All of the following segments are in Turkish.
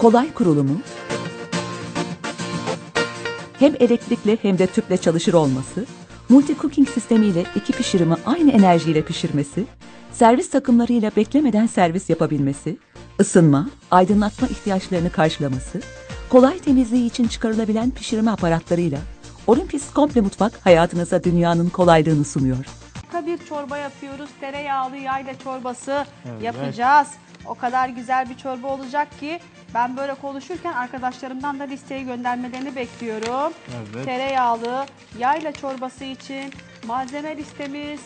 kolay kurulumu, hem elektrikli hem de tüple çalışır olması, multi cooking sistemiyle iki pişirimi aynı enerjiyle pişirmesi, servis takımlarıyla beklemeden servis yapabilmesi, ısınma, aydınlatma ihtiyaçlarını karşılaması, kolay temizliği için çıkarılabilen pişirme aparatlarıyla Olympus Komple Mutfak hayatınıza dünyanın kolaylığını sunuyor. Harika bir çorba yapıyoruz. Tereyağlı yayla çorbası yapacağız. O kadar güzel bir çorba olacak ki ben böyle konuşurken arkadaşlarımdan da listeyi göndermelerini bekliyorum. Evet. Tereyağlı yayla çorbası için malzeme listemiz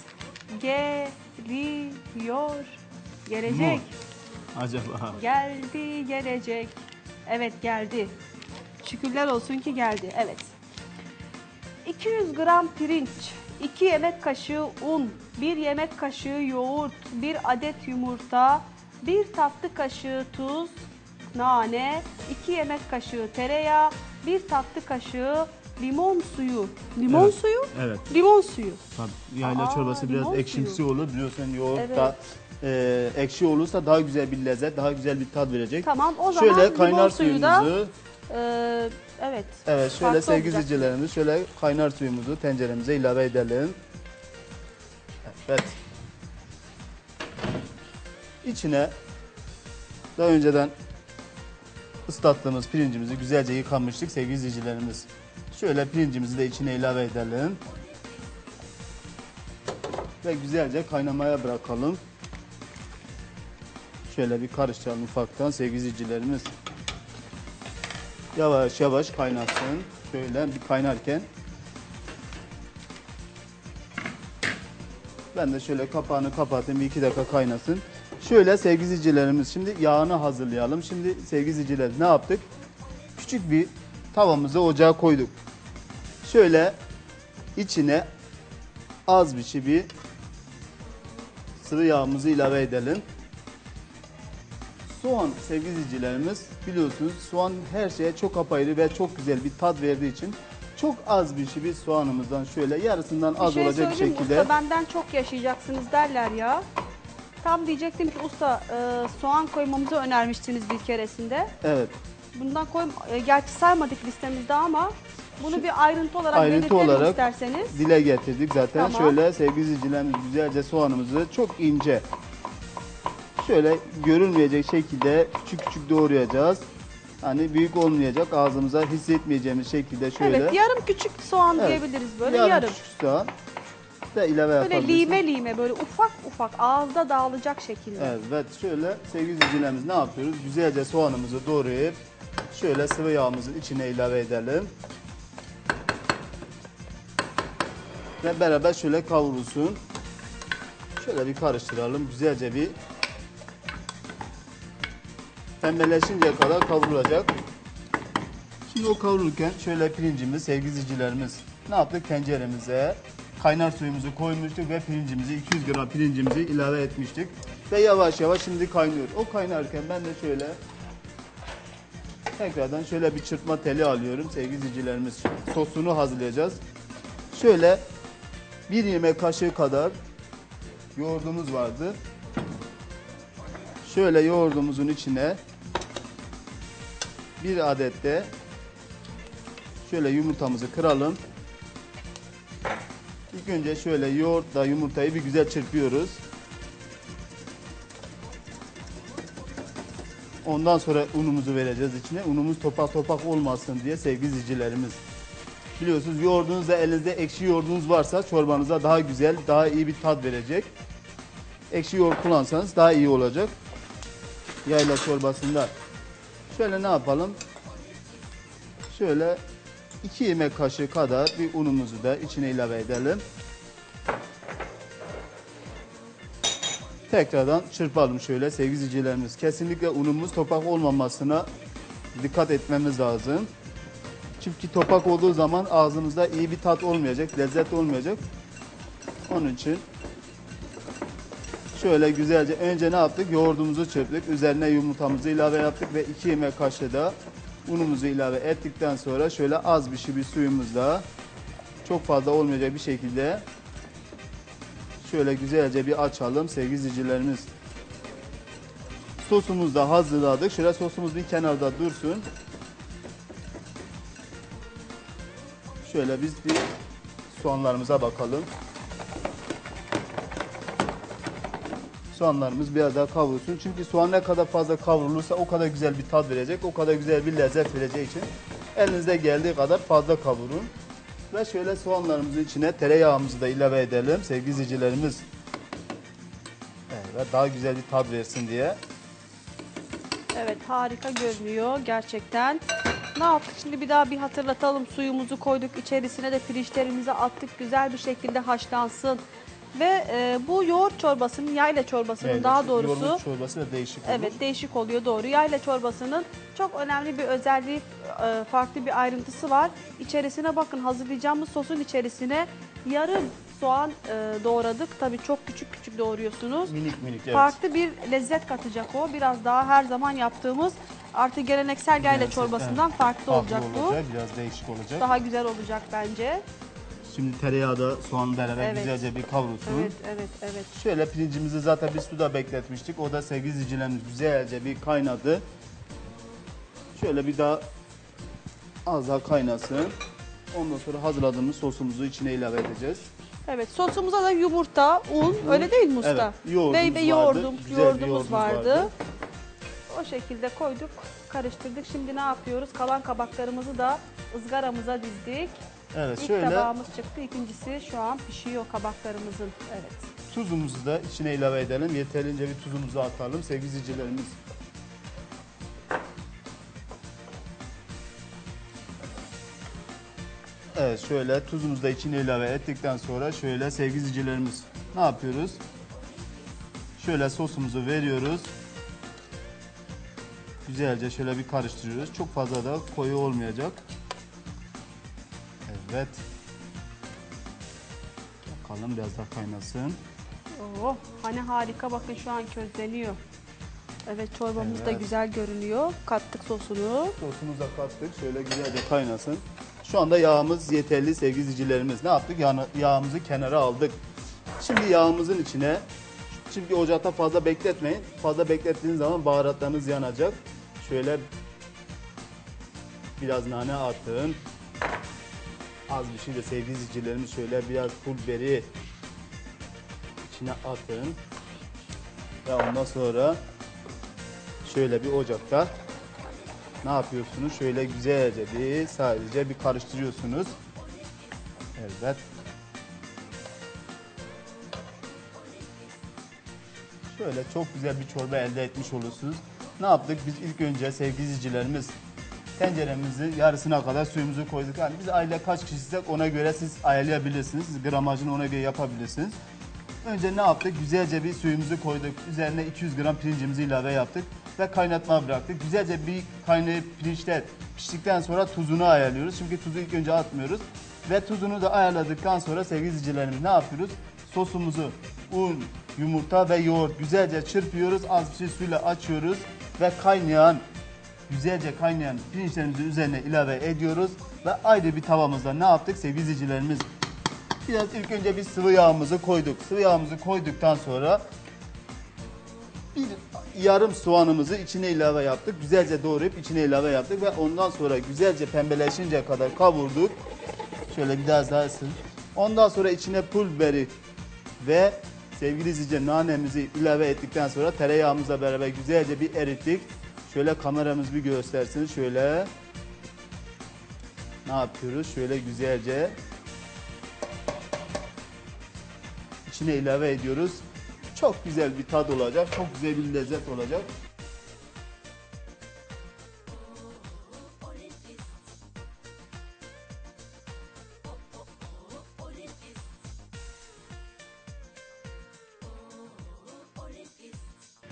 geliyor. Gelecek. Mu. Acaba? Geldi, gelecek. Evet geldi. Şükürler olsun ki geldi. Evet. 200 gram pirinç, 2 yemek kaşığı un, 1 yemek kaşığı yoğurt, 1 adet yumurta, 1 tatlı kaşığı tuz, nane, 2 yemek kaşığı tereyağı, 1 tatlı kaşığı limon suyu. Limon Evet, suyu? evet. Limon suyu. Tabii yayla Aa, çorbası biraz limon ekşimsi olur. Biliyorsun yoğurt Evet. da e, ekşi olursa daha güzel bir lezzet, daha güzel bir tat verecek. Tamam o zaman Şöyle limon kaynar suyu da suyumuzu, e, evet. evet şöyle farklı sevgili olacak. izleyicilerimiz şöyle kaynar suyumuzu tenceremize ilave edelim. Evet. İçine daha önceden ıslattığımız pirincimizi güzelce yıkamıştık sevgili izleyicilerimiz. Şöyle pirincimizi de içine ilave edelim. Ve güzelce kaynamaya bırakalım. Şöyle bir karıştıralım ufaktan sevgili izleyicilerimiz. Yavaş yavaş kaynasın. Şöyle bir kaynarken. Ben de şöyle kapağını kapatayım bir iki dakika kaynasın. Şöyle sevgili izleyicilerimiz şimdi yağını hazırlayalım. Şimdi sevgili izleyiciler ne yaptık? Küçük bir tavamızı ocağa koyduk. Şöyle içine az bir şey bir sıvı yağımızı ilave edelim. Soğan sevgili izleyicilerimiz biliyorsunuz soğan her şeye çok apayrı ve çok güzel bir tat verdiği için çok az bir şey bir soğanımızdan şöyle yarısından Bir az şey olacak bir şekilde. Usta benden çok yaşayacaksınız derler ya. Tam diyecektim ki usta e, soğan koymamızı önermiştiniz bir keresinde. Evet. Bundan koy, e, gerçi saymadık listemizde ama bunu bir ayrıntı olarak Ayrıntı belirtelim olarak isterseniz. dile getirdik zaten. Tamam. Şöyle sevgili izleyicilerimiz güzelce soğanımızı çok ince şöyle görünmeyecek şekilde küçük küçük doğrayacağız. Hani büyük olmayacak ağzımıza hissetmeyeceğimiz şekilde şöyle. Evet yarım küçük soğan Evet. diyebiliriz böyle yarım yarım. küçük soğan da ilave Böyle yapabilirsiniz. lime lime böyle ufak ufak ağızda dağılacak şekilde. Evet şöyle sevgili izleyicilerimiz ne yapıyoruz? Güzelce soğanımızı doğrayıp şöyle sıvı yağımızın içine ilave edelim. Ve beraber şöyle kavrulsun. Şöyle bir karıştıralım. Güzelce bir pembeleşinceye kadar kavrulacak. Şimdi o kavrulurken şöyle pirincimiz sevgili izleyicilerimiz ne yaptık? Tenceremize kaynar suyumuzu koymuştuk ve pirincimizi 200 gram pirincimizi ilave etmiştik. Ve yavaş yavaş şimdi kaynıyor. O kaynarken ben de şöyle tekrardan şöyle bir çırpma teli alıyorum sevgili izleyicilerimiz. Sosunu hazırlayacağız. Şöyle bir yemek kaşığı kadar yoğurdumuz vardı. Şöyle yoğurdumuzun içine bir adet de şöyle yumurtamızı kıralım. İlk önce şöyle yoğurtla yumurtayı bir güzel çırpıyoruz. Ondan sonra unumuzu vereceğiz içine. Unumuz topak topak olmasın diye sevgili izleyicilerimiz. Biliyorsunuz yoğurdunuzda elinizde ekşi yoğurdunuz varsa çorbanıza daha güzel, daha iyi bir tat verecek. Ekşi yoğurt kullansanız daha iyi olacak. Yayla çorbasında. Şöyle ne yapalım? Şöyle 2 yemek kaşığı kadar bir unumuzu da içine ilave edelim. Tekrardan çırpalım şöyle sevgili izleyicilerimiz. Kesinlikle unumuz topak olmamasına dikkat etmemiz lazım. Çünkü topak olduğu zaman ağzımızda iyi bir tat olmayacak, lezzet olmayacak. Onun için şöyle güzelce önce ne yaptık? Yoğurdumuzu çırptık. Üzerine yumurtamızı ilave yaptık ve 2 yemek kaşığı da unumuzu ilave ettikten sonra şöyle az bir şey bir suyumuzla çok fazla olmayacak bir şekilde şöyle güzelce bir açalım sevgili izleyicilerimiz. Sosumuzu da hazırladık. Şöyle sosumuz bir kenarda dursun. Şöyle biz bir soğanlarımıza bakalım. Soğanlarımız biraz daha kavrulsun. Çünkü soğan ne kadar fazla kavrulursa o kadar güzel bir tat verecek. O kadar güzel bir lezzet vereceği için elinizde geldiği kadar fazla kavurun. Ve şöyle soğanlarımızın içine tereyağımızı da ilave edelim sevgili izleyicilerimiz. Evet, daha güzel bir tat versin diye. Evet harika görünüyor gerçekten. Ne yaptık şimdi bir daha bir hatırlatalım. Suyumuzu koyduk içerisine de pirinçlerimizi attık güzel bir şekilde haşlansın. Ve e, bu yoğurt çorbasının yayla çorbasının Evet, daha doğrusu yoğurt çorbası da değişik olur. Evet değişik oluyor doğru. Yayla çorbasının çok önemli bir özelliği, e, farklı bir ayrıntısı var. İçerisine bakın hazırlayacağımız sosun içerisine yarım soğan e, doğradık. Tabii çok küçük küçük doğruyorsunuz. Minik minik evet. Farklı bir lezzet katacak o. Biraz daha her zaman yaptığımız artık geleneksel yayla Geleneksel, çorbasından evet. farklı, olacak bu. olacak, biraz değişik olacak. Daha güzel olacak bence. Şimdi tereyağı da soğan beraber Evet. güzelce bir kavrulsun. Evet, evet, evet. Şöyle pirincimizi zaten bir suda bekletmiştik. O da sevgili izleyicilerimiz güzelce bir kaynadı. Şöyle bir daha az daha kaynasın. Ondan sonra hazırladığımız sosumuzu içine ilave edeceğiz. Evet sosumuza da yumurta, un öyle değil mi usta? Evet, yoğurdumuz ve vardı. yoğurdum, Güzel bir yoğurdumuz yoğurdumuz vardı. vardı. O şekilde koyduk, karıştırdık. Şimdi ne yapıyoruz? Kalan kabaklarımızı da ızgaramıza dizdik. Evet İlk şöyle tabağımız çıktı. İkincisi şu an pişiyor kabaklarımızın. Evet. tuzumuzu da içine ilave edelim. Yeterince bir tuzumuzu atalım sevgili izleyicilerimiz. Evet şöyle tuzumuzu da içine ilave ettikten sonra şöyle sevgili izleyicilerimiz ne yapıyoruz? Şöyle sosumuzu veriyoruz. Güzelce şöyle bir karıştırıyoruz. Çok fazla da koyu olmayacak. Evet. Bakalım biraz daha kaynasın. Oh, hani harika bakın şu an közleniyor. Evet çorbamız da Evet. güzel görünüyor. Kattık sosunu. Sosumuzu da kattık. Şöyle güzelce kaynasın. Şu anda yağımız yeterli sevgili izleyicilerimiz. Ne yaptık? Yağını- yağımızı kenara aldık. Şimdi yağımızın içine Şimdi ocakta fazla bekletmeyin. Fazla beklettiğiniz zaman baharatlarınız yanacak. Şöyle biraz nane atın. Az bir şey de sevgili izleyicilerimiz şöyle biraz pul biberi içine atın. Ve ondan sonra şöyle bir ocakta ne yapıyorsunuz? Şöyle güzelce bir sadece bir karıştırıyorsunuz. Evet. Şöyle çok güzel bir çorba elde etmiş olursunuz. Ne yaptık? Biz ilk önce sevgili izleyicilerimiz tenceremizi yarısına kadar suyumuzu koyduk. Yani biz aile kaç kişiysek ona göre siz ayarlayabilirsiniz. Siz gramajını ona göre yapabilirsiniz. Önce ne yaptık? Güzelce bir suyumuzu koyduk. Üzerine 200 gram pirincimizi ilave yaptık ve kaynatmaya bıraktık. Güzelce bir kaynayıp pirinçler piştikten sonra tuzunu ayarlıyoruz. Çünkü tuzu ilk önce atmıyoruz. Ve tuzunu da ayarladıktan sonra sevgili izleyicilerimiz ne yapıyoruz? Sosumuzu un, yumurta ve yoğurt güzelce çırpıyoruz. Az bir şey suyla açıyoruz ve kaynayan güzelce kaynayan pirinçlerimizin üzerine ilave ediyoruz. Ve ayrı bir tavamızda ne yaptık sevgili izleyicilerimiz? Biraz ilk önce bir sıvı yağımızı koyduk. Sıvı yağımızı koyduktan sonra bir yarım soğanımızı içine ilave yaptık. Güzelce doğrayıp içine ilave yaptık ve ondan sonra güzelce pembeleşinceye kadar kavurduk. Şöyle biraz daha ısın. Ondan sonra içine pul biberi ve sevgili izleyiciler nanemizi ilave ettikten sonra tereyağımızla beraber güzelce bir erittik. Şöyle kameramız bir göstersin. Şöyle ne yapıyoruz? Şöyle güzelce içine ilave ediyoruz. Çok güzel bir tad olacak. Çok güzel bir lezzet olacak.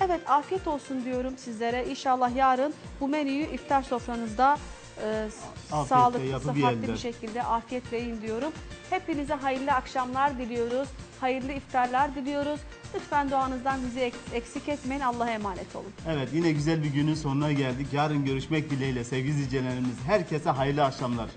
Evet afiyet olsun diyorum sizlere. İnşallah yarın bu menüyü iftar sofranızda e, sağlıklı, yapıp sıhhatli bir şekilde afiyetle yiyin diyorum. Hepinize hayırlı akşamlar diliyoruz. Hayırlı iftarlar diliyoruz. Lütfen duanızdan bizi eks- eksik etmeyin. Allah'a emanet olun. Evet yine güzel bir günün sonuna geldik. Yarın görüşmek dileğiyle sevgili izleyicilerimiz. Herkese hayırlı akşamlar.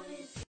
What is